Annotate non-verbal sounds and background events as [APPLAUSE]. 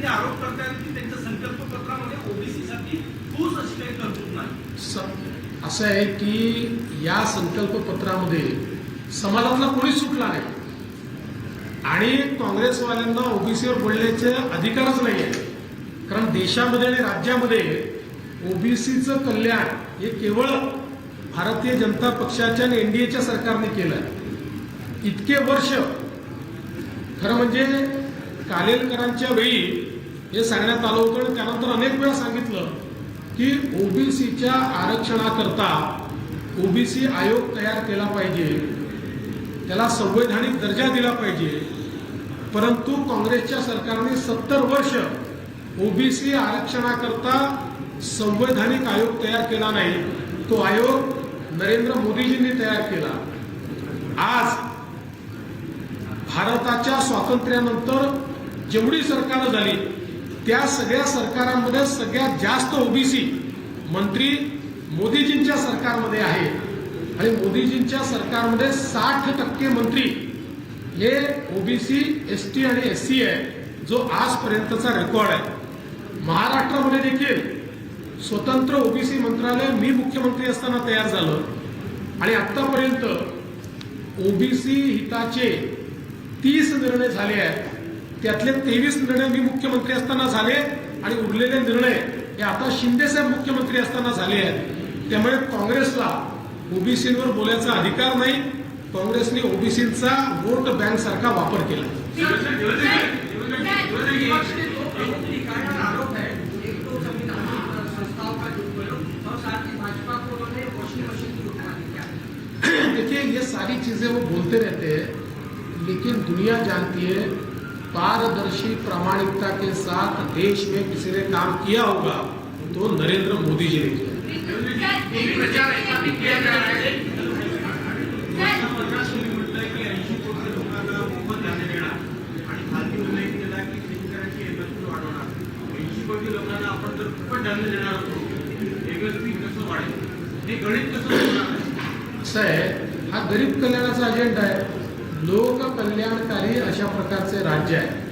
ते आरोप करतायत की त्यांच्या संकल्पपत्रामध्ये ओबीसी ठोस अशी काही तरतूद नाही. असं आहे की या संकल्पपत्रामध्ये समाजातला कोणीच सुटला नाही. आणि काँग्रेसवाल्यांना ओबीसीवर बोलण्याचे अधिकारच नाही आहे कारण देशामध्ये आणि राज्यामध्ये ओबीसीचं कल्याण हे केवळ भारतीय जनता पक्षाच्या आणि एनडीएच्या सरकारने केलं इतके वर्ष खरं म्हणजे कालेलकरांच्या वेळी हे सांगण्यात आलं होतं आणि त्यानंतर अनेक वेळा सांगितलं की ओबीसीच्या आरक्षणाकरता ओबीसी आयोग तयार केला पाहिजे. त्याला संवैधानिक दर्जा दिला पाहिजे. परंतु काँग्रेसच्या सरकारने सत्तर वर्ष ओबीसी आरक्षणाकरता संवैधानिक आयोग तयार केला नाही. तो आयोग नरेंद्र मोदीजींनी तयार केला. आज भारताच्या स्वातंत्र्यानंतर जेवढी सरकारं झाली त्या सगळ्या सरकारांमध्ये सगळ्यात जास्त ओबीसी मंत्री मोदीजींच्या सरकारमध्ये आहे. आणि मोदीजींच्या सरकारमध्ये साठ टक्के मंत्री हे ओबीसी एस टी आणि एस सी आहे जो आजपर्यंतचा रेकॉर्ड आहे. महाराष्ट्रामध्ये देखील स्वतंत्र ओबीसी मंत्रालय मी मुख्यमंत्री असताना तयार झालं. आणि आतापर्यंत ओबीसी हिताचे तीस निर्णय झाले आहेत. त्यातले तेवीस निर्णय मी मुख्यमंत्री असताना झाले आणि उरलेले निर्णय हे आता शिंदेसाहेब मुख्यमंत्री असताना झाले आहेत. त्यामुळे काँग्रेसला ओबीसीवर बोलायचा अधिकार नाही. काँग्रेसने ओबीसीचा वोट बँक सारखा वापर केला. [COUGHS] देखिए ये सारी चीजें वो बोलते रहते हैं लेकिन दुनिया जानती है पारदर्शी प्रामाणिकता के साथ देश में किसी ने काम किया होगा तो नरेंद्र मोदी जी ने किया। असं आहे हा गरीब कल्याणाचा अजेंडा आहे. लोक कल्याणकारी अशा प्रकारचे राज्य आहे.